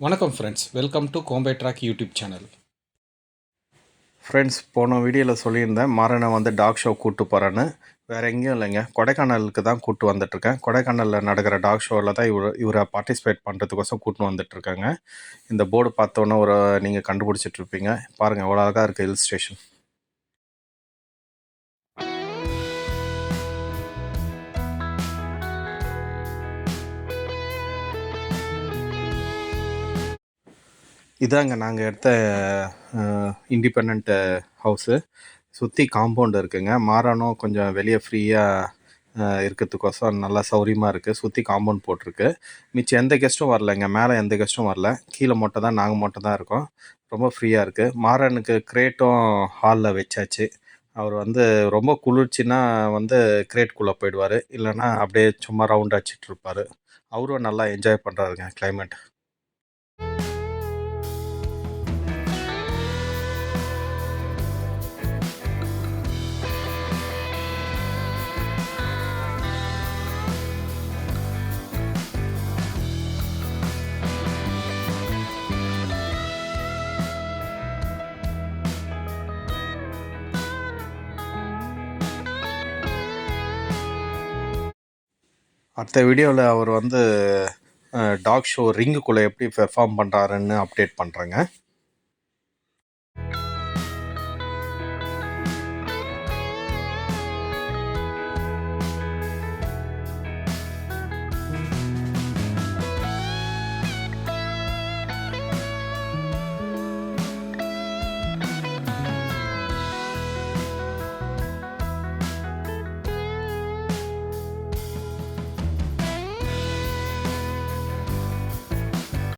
வணக்கம் friends welcome to Kombe track YouTube channel friends போன வீடியோவில் சொல்லியிருந்தேன் மாறனை வந்து டாக் ஷோ கூப்பிட்டு போகிறேன்னு வேறு எங்கேயும் இல்லைங்க. கொடைக்கானலுக்கு தான் கூட்டு வந்துட்டுருக்கேன். கொடைக்கானலில் நடக்கிற டாக் ஷோவில் தான் இவர் இவரை பார்ட்டிசிபேட் பண்ணுறதுக்கோசம் கூப்பிட்டு வந்துட்டுருக்காங்க. இந்த போர்டு பார்த்தோன்னே ஒரு நீங்கள் கண்டுபிடிச்சிட்டு இருப்பீங்க பாருங்கள் எவ்வளோ அழகாக இருக்குது ஹில் ஸ்டேஷன் இதாங்க நாங்கள் எடுத்த இண்டிபெண்ட் ஹவுஸு சுற்றி காம்பவுண்ட் இருக்குங்க. மாறானும் கொஞ்சம் வெளியே ஃப்ரீயாக இருக்கிறதுக்கோசம் நல்லா சௌரியமாக இருக்குது சுற்றி காம்பவுண்ட் போட்டிருக்கு. மிச்சம் எந்த கெஸ்ட்டும் வரலைங்க. மேலே எந்த கெஸ்ட்டும் வரல. கீழே மட்டும் தான் நாங்கள் மட்டும் தான் இருக்கோம். ரொம்ப ஃப்ரீயாக இருக்குது மாறனுக்கு கிரேட்டும் ஹாலில் வச்சாச்சு. அவர் வந்து ரொம்ப குளிர்ச்சின்னா வந்து கிரேட்குள்ளே போயிடுவார். இல்லைன்னா அப்படியே சும்மா ரவுண்ட் அடிச்சிட்டு இருப்பார். அவரும் நல்லா என்ஜாய் பண்ணுறாருங்க கிளைமேட் அடுத்த வீடியோவில் அவர் வந்து டாக் ஷோ ரிங்குக்குள்ளே எப்படி பெர்ஃபார்ம் பண்ணுறாருன்னு அப்டேட் பண்ணுறேங்க